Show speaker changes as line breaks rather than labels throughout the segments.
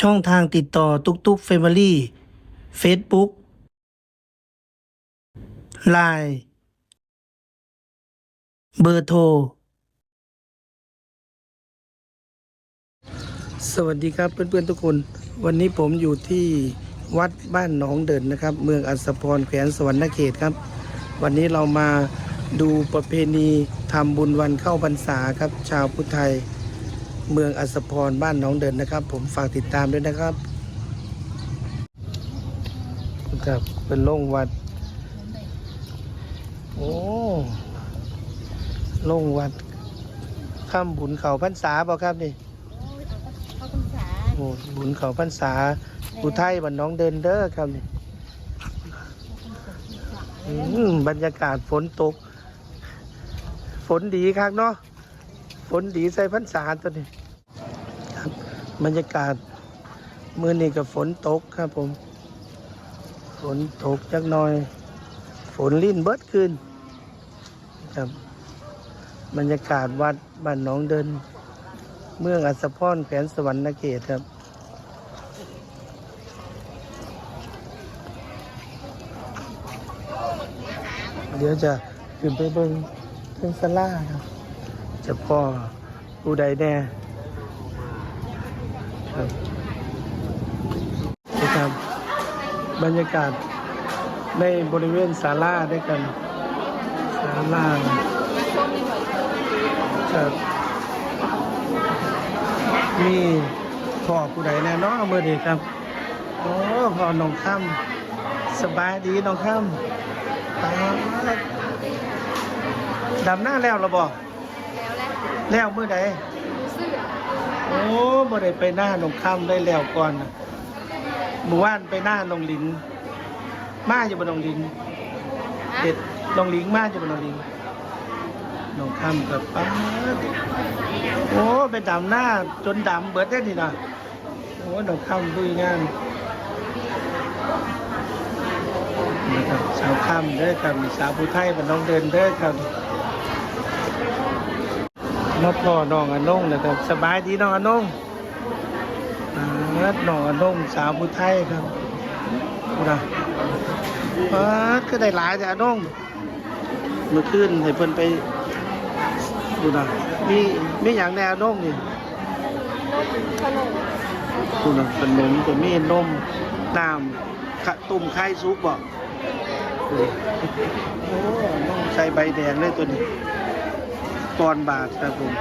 ช่องทางติดต่อตุกตุกเฟมิลี่เฟซบุ๊กไลน์เบอร์โทร สวัสดีครับเพื่อนๆทุกคน วันนี้ผมอยู่ที่วัดบ้านหนองเดินนะครับ เมืองอัศพรแขวนสวรรณเขตครับ วันนี้เรามาดูประเพณีทำบุญวันเข้าพรรษาครับ ชาวพุทธไทย เมืองอัศพรบ้านหนองเดินนะครับ ผมฝากติดตามด้วยนะครับครับเป็นโล่งวัด โอ้โล่งวัดข้ามบุญเขาพรรษาเปล่าครับนี่
เข้าพรรษา
โอ้บุญเขาพรรษาอุทัยบ้านหน้องเดินเด้อครับนี่อืมบรรยากาศฝนตก ฝนดีครับเนาะ ฝนดีใส่พรรษาตัวนี้ครับบรรยากาศมือนี้กับฝนตกครับผม ฝนตกจักหน่อย ฝนลิ่นเบิดขึ้นครับ บรรยากาศวัดบ้านหนองเดิน เมืองอัศพรแขวนสวรรณเขตครับเดี๋ยวจะขึ้นไปเบิ้งเครื่องสลาครับ จะพ่อผู้ใดแน่ครับนี่ครับบรรยากาศในบริเวณศาลาด้วยกันศาลาครับมีพ่อผู้ใดแน่เนอนเมื่อดีครับโอ้พ่อน้องค่ำสบายดีน้องค่ำตามมาดำหน้าแล้วเหราบอก
แล้วแหละ
แล้วเมื่อใด
รู้สึก
โอ้บ่ได้ไปหน้าน้องค่ำได้แล้วก่อนหมู่บ้านไปหน้าน้องลินมาอยู่บนน้องลินเด็ดน้องลิงมาอยู่บนน้องลิงน้องค่ำกับป้าโอ้ไปดำหน้าจนดำเบิดได้ดีนะโอ้น้องค่ำดุยงานนะครับสาวค่ำเด้อครับสาวผู้ไทยเป็นน้องเดินเด้อครับ มาพ่อน้องอนงนะครับสบายดีน้องอนงอ่าน้องอนงสาวผู้ไทยครับดูนะเออก็ได้หลายแต่อนงเมื่อคืนให้เพิ่นไปดูนะมีมีอย่างแนวนงนี่
ขนม
ดูนะขนมก็มีนมน้ำขะตุ่มไข่ซุปบอกโอ้น้องใส่ใบแดงเลยตัวนี้ ปอนบาทครับผม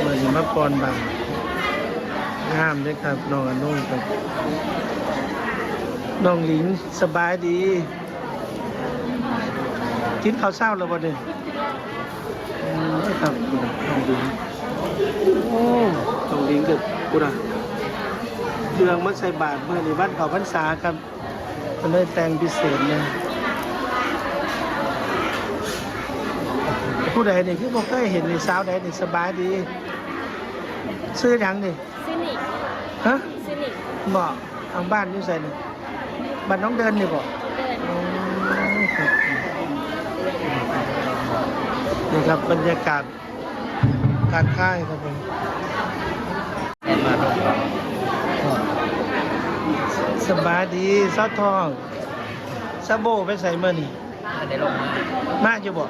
เมื่อนี้มาปอนบาทงามเลยครับน้องอนนุ่งครับน้องหลิงสบายดีกินข้าวเช้าแล้วบ่เนี่ยอืมครับคุณน่ะน้องหลิงโอ้น้องหลิงกับคุณอะเครื่องมาใส่บาทเมื่อนี้บ้านเขาพรรษาครับก็เลยแต่งพิเศษเนี่ย ผู้ใดนี่คือบ่เคยเห็นนี่สาวใดนี่สบายดี ซื้อหยังนี่
ซินิก
ฮะ
ซินิก
บอกทางบ้านอยู่ไสนี่บ้านน้องเดินนี่บ่
เดิน
อ๋อครับนี่ครับบรรยากาศการค่ายครับผมสบายดีซาทองซาโบไปใส่เมื่อนี่
อันนี้ลงมา
มาอยู่บ่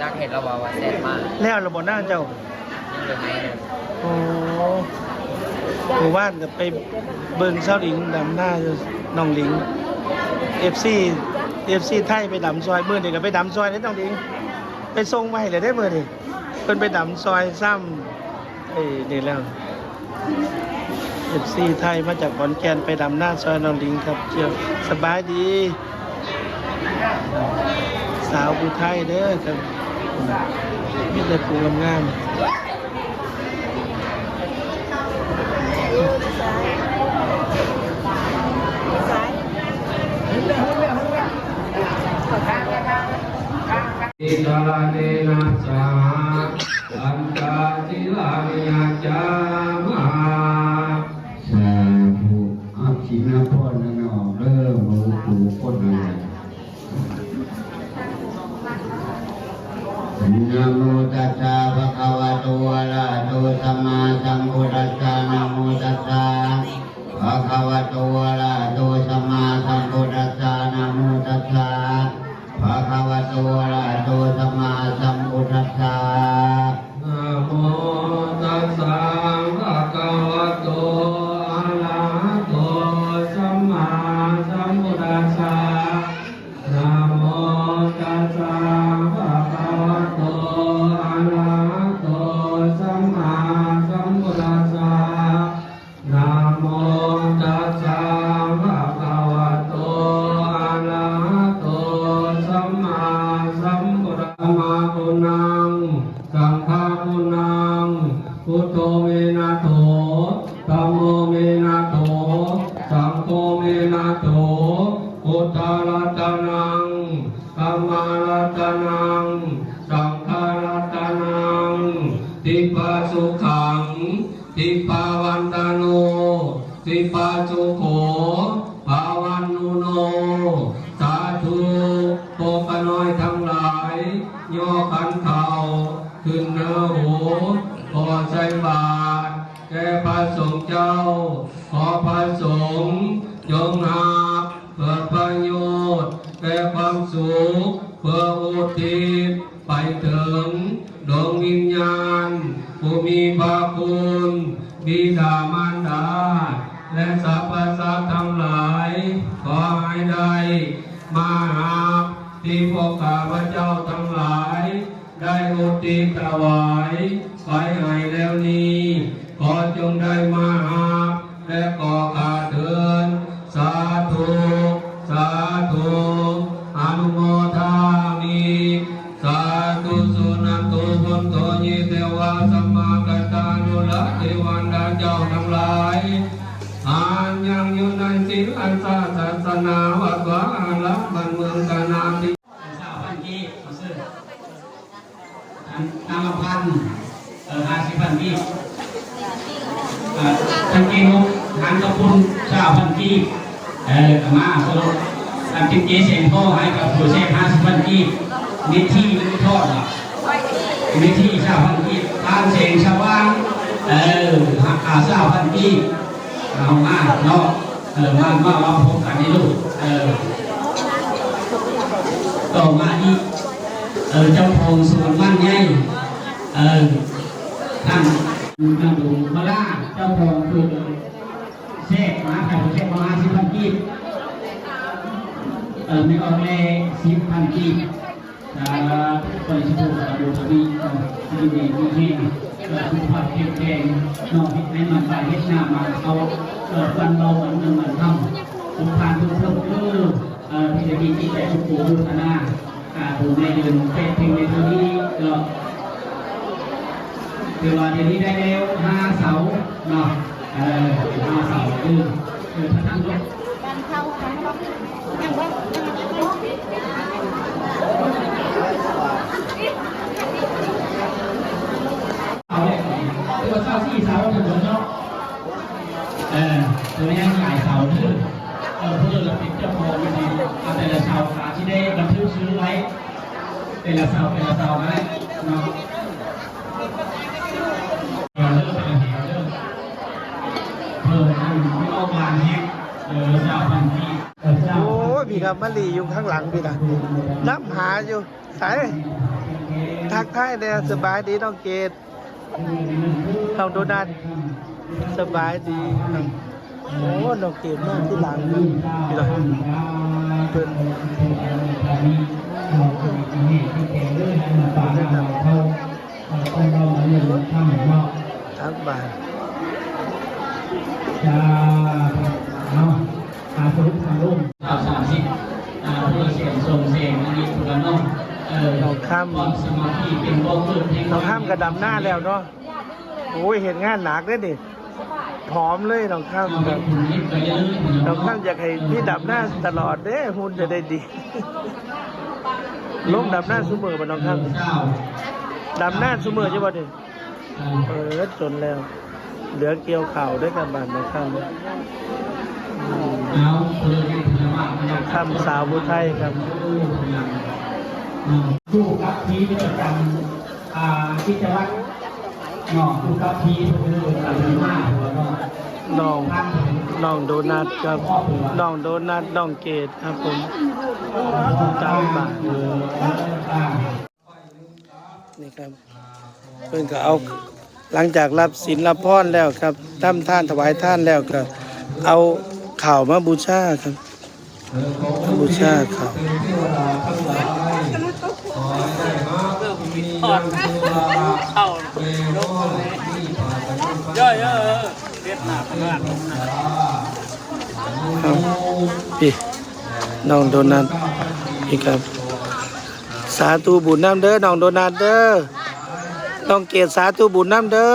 จากเห็นเราบอกว่าแสนมาก
แล้วเราบ่นั่งเจ้า
ยังเหลือไงเนี่ย
โอ้หมู่บ้านกับไปเบิ่งเช้าหลิงดำหน้าอยู่น้องหลิงเอฟซีเอฟซีไทยไปดำซอยเมื่อนี่ก็ไปดำซอยนี่น้องหลิง ไปส่งไว้เลยได้เมื่อนี่เพิ่นไปดำซอยซ้ำเอ้ยนี่แล้วเอฟซีไทยมาจากขอนแก่นไปดำหน้าซอยน้องหลิงครับเชียวสบายดี สาวผู้ไทยเด้อครับ มีแต่ผู้งามๆ
ซ้าย
อิตาลเนนะส
สั
งฆาปุนังพุทโธเมนะโถธัมโมเมนะโถ สังโฆเมนะโถพุทธรัตนังธัมมารัตนัง สังฆรัตนังทิปาสุขังทิปาวันตโนทิปาสุโขภาวันนุโน สาธุโปกน้อยทั้งหลาย โย่อขันเข่า ขึ้นเนื้อหูขอใส่บาตรแก่พระสงฆ์เจ้า ขอพระสงฆ์จงหักเพื่อประโยชน์แก่ความสุขเพื่ออุทิศไปถึงดวงวิญญาณ ผู้มีพระคุณบิดามารดา และสรรพสัตว์ทั้งหลาย ขอให้ได้มาหาที่พวกข้าพเจ้าทั้งหลาย ได้อุทิศถวายไปให้แล้วนี้ขอจงได้มาหาและก่อขาเถินสาธุสาธุอนุโมทามิสาธุสุนันตุพุทโธยิเทวาสัมมากัตตานุละเทวันดาเจ้า
พันเอ่อห้าสิบพันกีเอ่อพันกีมุกหันกระพุนสาพันกีเอ่อกมาสรุปอันจิเจเสียงพ่อให้กับผู้เสียห้าสิบพันกีนิที่นิทอดอะนิที่สาพันกีทานเสียงชาวบ้านเออหักขาสาพันกีเอามาเนาะเออมามาเราพบกันนี่ลูกเออต่อมาอีกเออเจ้าพงสวนบ้านใหญ่ เออท่านท่านดูมาล่าเจ้าพงคือเชฟมาใครเชฟมาสิบพันกีบเออไม่ออกเลยสิบพันกีบอ่าคนที่ดูดูทวีเออที่ดีมีเฮงเออคุณพ่อเก็บแดงนอกให้มันไปเฮ็ดหน้ามาเอาเออฟันเราวันหนึ่งมันทำคุณพานทุกคนคือเออพิธีที่แต่ทุกปู่ทุกนาอ่าดูในเดือนเป็นเพียงในตัวนี้ก็ คือว่าเดี๋ยวนี้ได้แล้วห้าเสาเนาะเออห้าเสาคือคือพระทานยก
การเข้าทั้งรอว่า
เลยตัวเสาสี่เสาถึงหัวเนาะเออตัวนี้หลายเสาคือเออเพื่อเราติดจ้าขอไม่ดีเอาแต่ละเสาขาที่ได้บันทึกซื้อไว้แต่ละเสาแต่ละเสาได้เนาะ
ครับมะลีอยู่ข้างหลังพี่นะน้ำหาอยู่สายทักทายเนี่ยสบายดีน้องเกดน้องโดนัทสบายดีครับโอ้น้องเกดมากที่หลังครับพี่นะเพิ่นทักบาย
จะเอาอาสรุปสรุปสาวสามสิบอ่าเพื่อเสียงทรงเสียงอันนี้ถูกกันเนาะเออ
น้องข้าม
ความสมาธิเป็นบ่เกิดเพลง
น้องข้ามกระดำหน้าแล้วเนาะโอ้ยเห็นงานหนักเลยดิผอมเลยน้องข้าม
เอา
ค
ไป
รับ
คุณนิดไปเรื่อยๆ
น้องข้ามอยากให้พี่ดำหน้าตลอดเด้หุ่นจะได้ดีลงดำหน้าซุมือบ่น้องข้าม
เจ้า
ดำหน้าซุมือใช่ป่ะดิ
เออ
เออจนแล้ว เหลือเกี่ยวเข่าวด้วยกันบานน้องข้าม
เอาเพื่อให้ธรรมะมัน
น้องข้ามสาวผู้ไทยครับ
คู่กับทีประจำอ่ากิจวัตรเนาะคู่กับทีเพื่อการเดินหน้าหัวเนาะ
น้อง
ท่าน
น้องโดนัทครับน้องโดนัทน้องเกดครับผมตามบาทนี่ครับ เพิ่นก็เอาหลังจากรับศีลรับพรแล้วครับทำท่านถวายท่านแล้วก็เอา ข่าวมาบูชาครับมาบูชาข่าวครับพี่น้องโดนัทพี่ครับ สาธุบุญน้ำเด้อน้องโดนัทเด้อน้องเกดสาธุบุญน้ำเด้อ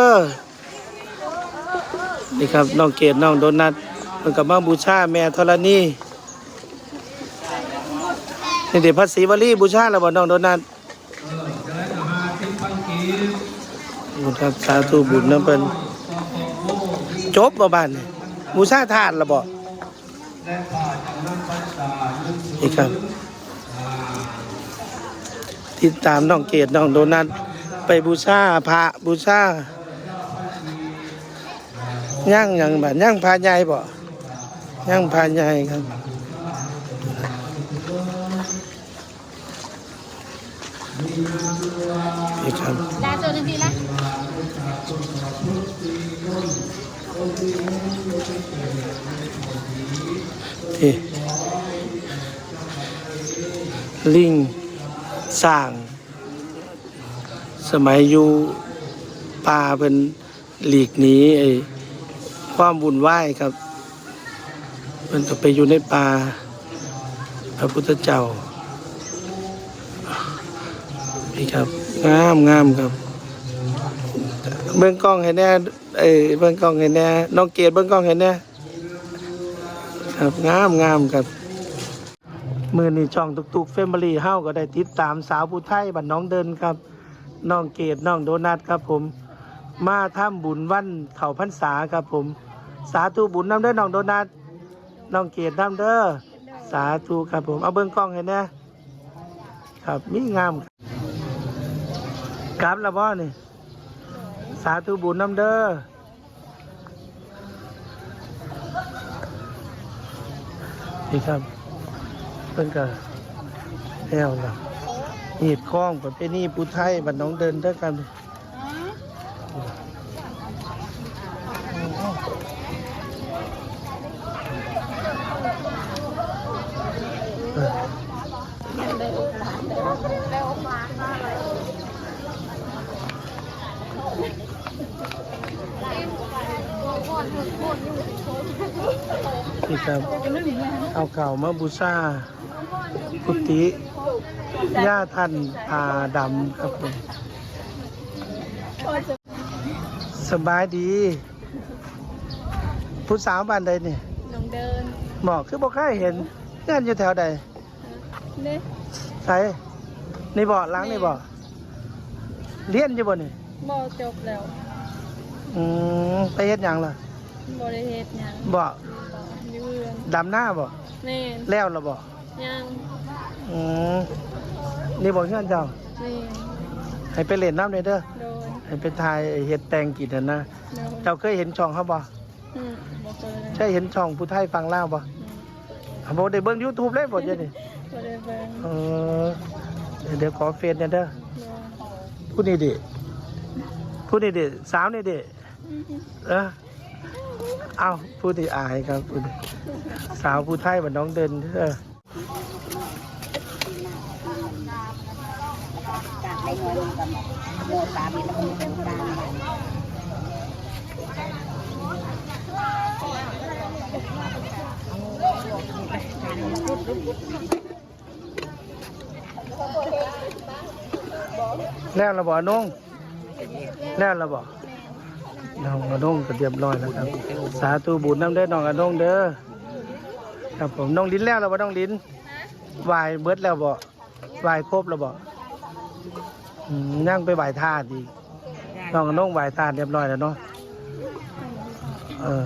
นี่ครับน้องเกดน้องโดนัท มันกับมาบูชาแม่ธรณีนี่เดี๋ยวพระศรีวลีบูชาแล้วบ่น้องโดนัทครับสาธุบุญน้ำเป็นจบบ่บ้านนี่บูชาทานแล้วบ่นี่ครับ ติดตามน้องเกดน้องโดนัทไปบูชาพระบูชาย่างอย่างแบบย่างพาใหญ่บ่ ย่างพาใหญ่ครับนี่ครับ
ดาตัวหนึงทีละ
นี่ลิงสร้าง สมัยอยู่ป่าเป็นหลีกหนีไอ้ความวุ่นวายครับ มันก็ไปอยู่ในป่าพระพุทธเจ้านี่ครับงามงามครับ เบื้องกล้องให้แน่เอ้เบื้องกล้องให้แน่น้องเกดเบื้องกล้องให้แน่ครับงามงามครับมือนี่ช่องตุกตุกเฟมิลี่เฮ้าก็ได้ติดตามสาวผู้ไทยบ้านน้องเดินครับน้องเกดน้องโดนัทครับผม มาทำบุญวันเขาพรรษาครับผม สาธุบุญน้ำด้อน้องโดนัท น้องเกดน้ำเด้อสาธุครับผมเอาเบิ้งกล้องให้นะครับมีงามกราบละบ่นี่สาธุบุญน้ำเด้อนี่ครับเพิ่นก็แล้วล่ะหีดคล้องประเพณีปูไทยบัดน้องเดินด้อกัน นี่ครับ เอาเก่ามาบูชากุฏิย่าท่านผาดำครับผมสบายดี ผู้สาวบ้านใดนี่
น้องเดิน
บอกคือบอกใครเห็นเงื่อนอยู่แถวใด
เด้
ใส่นี่บ่ล้างนี่บ่เรียนอยู่บ่นี่
บ่จบแล้ว
อืมไปเฮ็ดหยังล่ะ
บ่ได้เฮ็ดหยัง
บ่
บ่อยู่เรือน
ดำหน้าบ่
แม่น
แล้วล่ะบ่
ยัง
อืมนี่บ่เงื่อนเจ้า
แม่น
ให้ไปเล่นน้ำเลยเด้อ
โดย
ให้ไปถ่ายเฮ็ดแตงกินน่ะนะ
โดย
เจ้าเคยเห็นช่องเขาบ่
อืมบ่เคยเลย
ใช่เห็นช่องผู้ไทยฟังลาวบ่
อืม
อะบ่ได้เบิ่ง YouTube เลยบ่เดี๋ยวนี้
บ่ได้เบิ่ง
เออเดี๋ยวขอเฟซเนี่ยเด้อ
โดย
ผู้นี้ดิผู้นี้ดิสาวนี่ดิเออเอ้าผู้ที่อายครับผู้นี้สาวผู้ไทยบ้านน้องเดินเด้อแล้วระบ่น้องแล้วระบ่ น้องกระน้องก็เรียบร้อยแล้วครับ สาธุบุญน้ำเด้อน้องกระน้องเด้อครับผมน้องลิ้นแล้วเระบ่น้องลิ้นไหวายเบิดแล้วบ่ไหวายครบแล้วบ่อืมย่างไปไหวายธาตุอีกน้องกระน้องไหวายธาตุเรียบร้อยแล้วเนาะเออ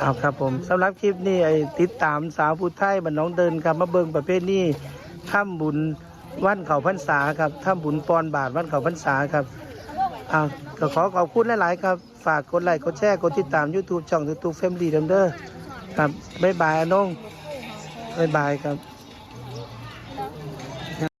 เอาครับผมสำหรับคลิปนี้ไอ้ติดตามสาวผู้ไทยบ้านน้องเดินครับมาเบิงประเภทนี้ข้ามบุญวันเขาพรรษาครับข้ามบุญปอนบาทวันเขาพรรษาครับ อ้าก็ขอขอบคุณหลาย ๆ ครับ ฝากกดไลค์กดแชร์กดติดตาม YouTube ช่อง YouTube Family เดิมเด้อครับ บ๊ายบายอนงบ๊ายบายครับ